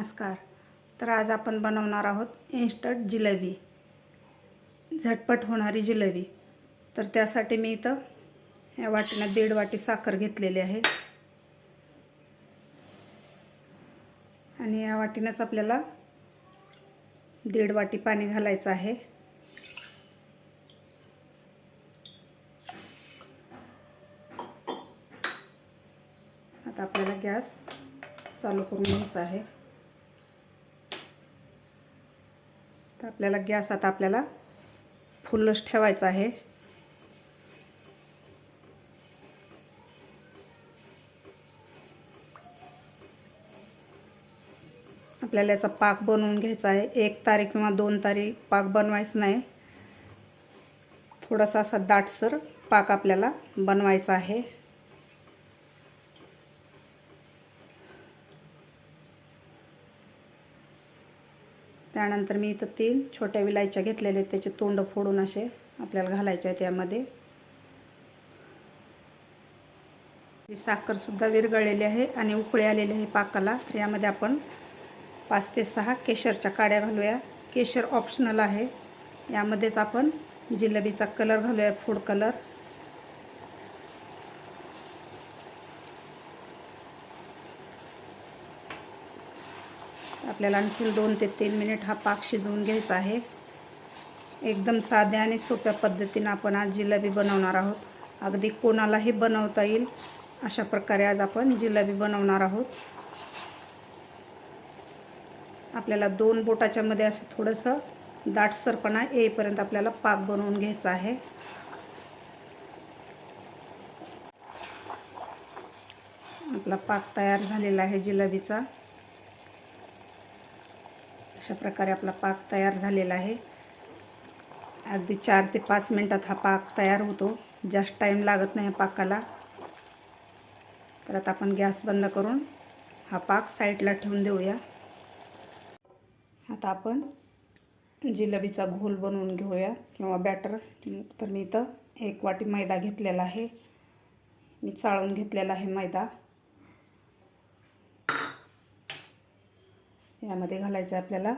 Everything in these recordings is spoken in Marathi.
नमस्कार. तर आज आपण बनवणार आहोत इन्स्टंट जिलेबी. झटपट होणारी जिलेबी. तर त्यासाठी मी इथं या वाटीनं दीड वाटी साखर घेतलेली आहे. आणि या वाटीनंच आपल्याला दीड वाटी पाणी घालायचं आहे. आता आपल्याला गॅस चालू करून घ्यायचा आहे. आपल्याला गॅस आता आपल्याला फुल्लच ठेवायचा आहे. आपल्याला याचा पाक बनवून घ्यायचा आहे. एक तारीख किंवा दोन तारीख पाक बनवायचं नाही. थोडासा असा दाटसर पाक आपल्याला बनवायचा आहे. त्यानंतर मी इथं तीन छोट्या विलायच्या घेतलेल्या आहेत त्याचे तोंड फोडून असे आपल्याला घालायचे आहेत यामध्ये. ही साखरसुद्धा विरघळलेली आहे आणि उकळी आलेली आहे पाकाला. यामध्ये आपण पाच ते सहा केशरच्या काड्या घालूया. केशर ऑप्शनल आहे. यामध्येच आपण जिलेबीचा कलर घालूया फूड कलर आपल्याला आणखी दोन ते तीन मिनिट हा पाक शिजवून घ्यायचा आहे. एकदम साध्या आणि सोप्या पद्धतीनं आपण आज जिलेबी बनवणार आहोत. अगदी कोणालाही बनवता येईल. अशा प्रकारे आज आपण जिलेबी बनवणार आहोत. आपल्याला दोन बोटाच्यामध्ये असं थोडंसं दाटसरपणा येईपर्यंत आपल्याला पाक बनवून घ्यायचा आहे. आपला पाक तयार झालेला आहे जिलेबीचा. अशा प्रकारे आपला पाक तयार झालेला आहे. अगदी चार ते पाच मिनटात हा पाक तयार होतो. जास्त टाईम लागत नाही पाकाला. तर आता आपण गॅस बंद करून हा पाक साईडला ठेवून देऊया. आता आपण जिलेबीचा घोल बनवून घेऊया किंवा बॅटर तर मी इथं एक वाटी मैदा घेतलेला आहे. मी चाळून घेतलेला आहे मैदा. यामध्ये घालायचं आहे आपल्याला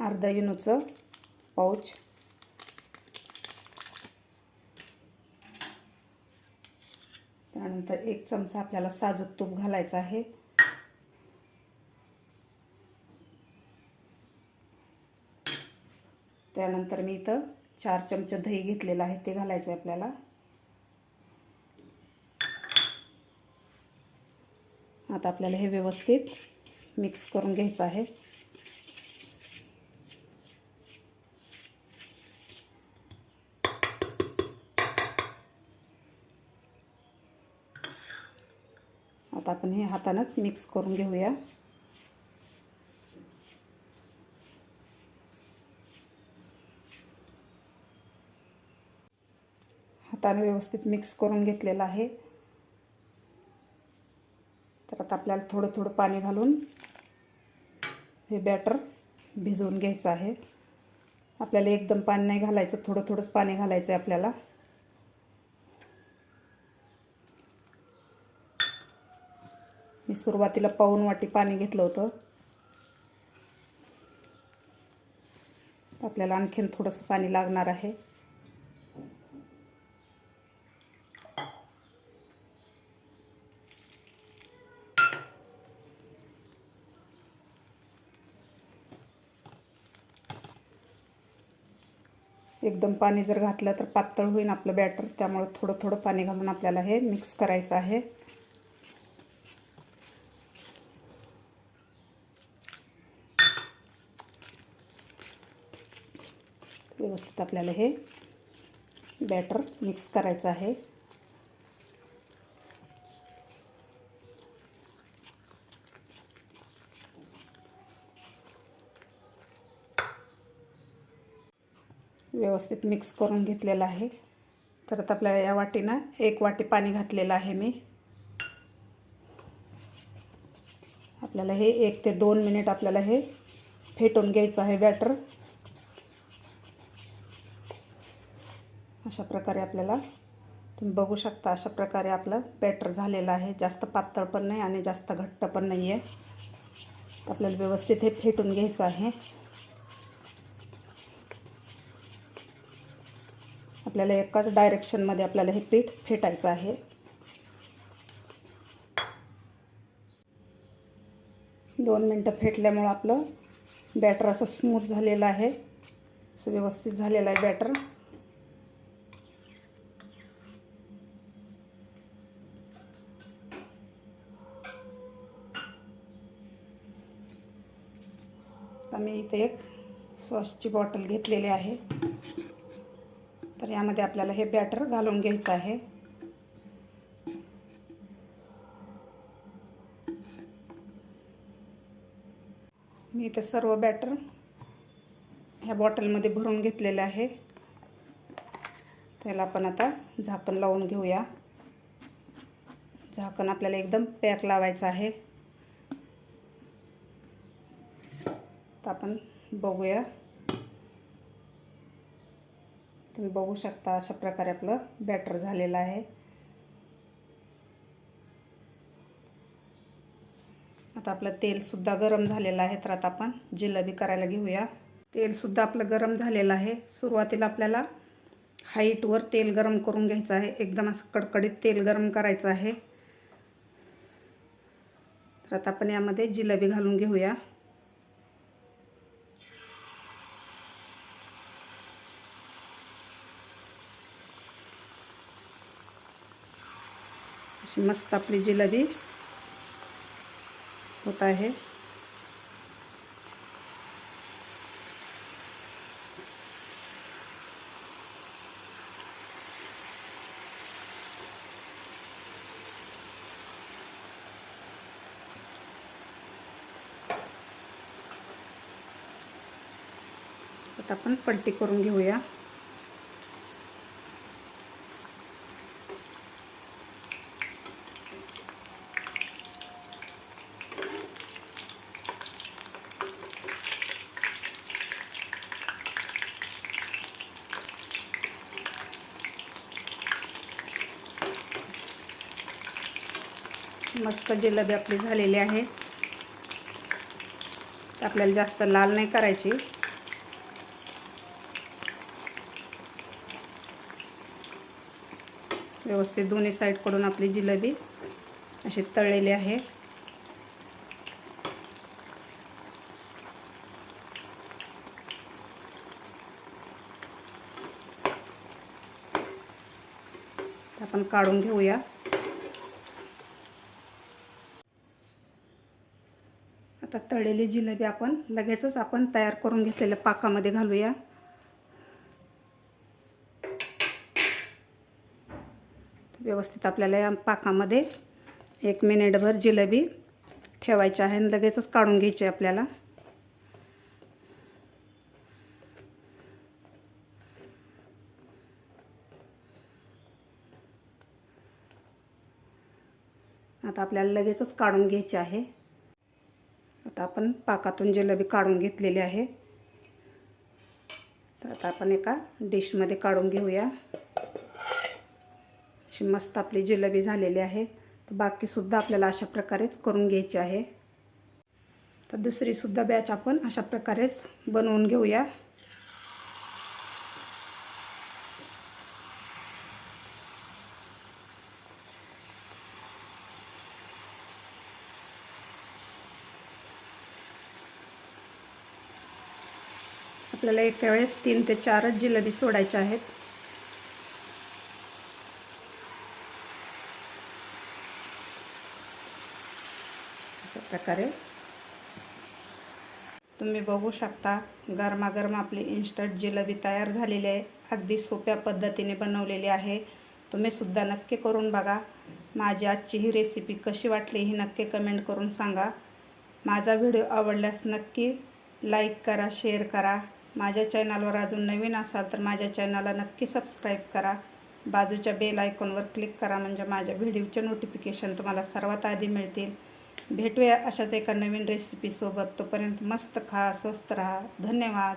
अर्धा युनोचं पाऊच. त्यानंतर एक चमचा आपल्याला साजूक तूप घालायचं आहे. त्यानंतर मी इथं चार चमचे दही घेतलेलं आहे ते घालायचं आहे आपल्याला. आता आपल्याला हे व्यवस्थित मिक्स करून घ्यायचं आहे. आता आपण हे हातानंच मिक्स करून घेऊया. हाताने व्यवस्थित मिक्स करून घेतलेलं आहे. तर आता आपल्याला थोडं थोडं पाणी घालून हे बॅटर भिजवून घ्यायचं आहे. आपल्याला एकदम पाणी नाही घालायचं थोडं थोडंच पाणी घालायचं आहे आपल्याला. मी सुरुवातीला पाऊन वाटी पाणी घेतलं होतं. आपल्याला आणखीन थोडंसं पाणी लागणार आहे. एकदम पाणी जर घातलं तर पातळ होईल आपलं बॅटर त्यामुळे थोडं थोडं पाणी घालून आपल्याला हे मिक्स करायचं आहे. व्यवस्थित आपल्याला हे बॅटर मिक्स करायचं आहे. व्यवस्थित मिक्स करून घेतलेलं आहे. तर आता आपल्याला या वाटीनं एक वाटी पाणी घातलेलं आहे मी. आपल्याला हे एक ते दोन मिनिट आपल्याला हे फेटून घ्यायचं आहे बॅटर अशा प्रकारे आपल्याला तुम्ही बघू शकता अशा प्रकारे आपलं बॅटर झालेलं आहे. जास्त पातळ पण नाही आणि जास्त घट्ट पण नाही आहे आपल्याला व्यवस्थित हे फेटून घ्यायचं आहे. आपल्याला एकाच डायरेक्शनमध्ये आपल्याला हे पीठ फेटायचं आहे. दोन मिनटं फेटल्यामुळं आपलं बॅटर असं स्मूथ झालेलं आहे. असं व्यवस्थित झालेलं आहे बॅटर आम्ही मी इथे एक सॉसची बॉटल घेतलेली आहे. तर यामध्ये आपल्याला हे बॅटर घालून घ्यायचं आहे. मी इथं सर्व बॅटर ह्या बॉटलमध्ये भरून घेतलेलं आहे. त्याला आपण आता झाकण लावून घेऊया. झाकण आपल्याला एकदम पॅक लावायचं आहे. तर आपण बघूया. तुम्ही बघू शकता अशा प्रकारे आपलं बॅटर झालेलं आहे. आता आपलं तेलसुद्धा गरम झालेलं आहे तर आता आपण जिलबी करायला घेऊया. तेलसुद्धा आपलं गरम झालेलं आहे. सुरुवातीला आपल्याला हाईटवर तेल गरम करून घ्यायचं आहे. एकदम असं कडकडीत तेल गरम करायचं आहे. तर आता आपण यामध्ये जिलबी घालून घेऊया. मस्त आपली जिलेबी होत आहे. आता आपण पलटी करून घेऊया. मस्त जिलेबी आपली झालेली आहे. आपल्याला जास्त लाल नाही करायची. व्यवस्थित दोन्ही साईडकडून आपली जिलेबी अशी तळलेली आहे. आपण काढून घेऊया. आता तळलेली जिलेबी आपण लगेचच आपण तयार करून घेतलेल्या पाकामध्ये घालूया. व्यवस्थित आपल्याला या पाकामध्ये एक मिनिटभर जिलेबी ठेवायची आहे आणि लगेचच काढून घ्यायची आपल्याला. आता आपल्याला लगेचच काढून घ्यायची आहे. आपण पाकातून जिलेबी काढून घेतलेली आहे तर आता आपण एका डिशमध्ये काढून घेऊया. अशी मस्त आपली जिलेबी झालेली आहे तर बाकीसुद्धा आपल्याला अशा प्रकारेच करून घ्यायची आहे. तर दुसरीसुद्धा बॅच आपण अशा प्रकारेच बनवून घेऊया. आपल्याला एका वेळेस तीन ते चारच जिलेबी सोडायच्या आहेत. अशा प्रकारे. तुम्ही बघू शकता गरमागरम आपली इन्स्टंट जिलेबी तयार झालेली आहे. अगदी सोप्या पद्धतीने बनवलेली आहे. तुम्ही सुद्धा नक्की करून बघा. माझी आजची ही रेसिपी कशी वाटली ही नक्की कमेंट करून सांगा. माझा व्हिडिओ आवडल्यास नक्की लाईक करा शेअर करा. माझ्या चॅनलवर अजून नवीन असाल तर माझ्या चॅनलला नक्की सबस्क्राईब करा. बाजूच्या बेल आयकॉनवर क्लिक करा म्हणजे माझ्या व्हिडिओचे नोटिफिकेशन तुम्हाला सर्वात आधी मिळतील. भेटूया अशाच एका नवीन रेसिपीसोबत तोपर्यंत मस्त खा स्वस्त राहा. धन्यवाद.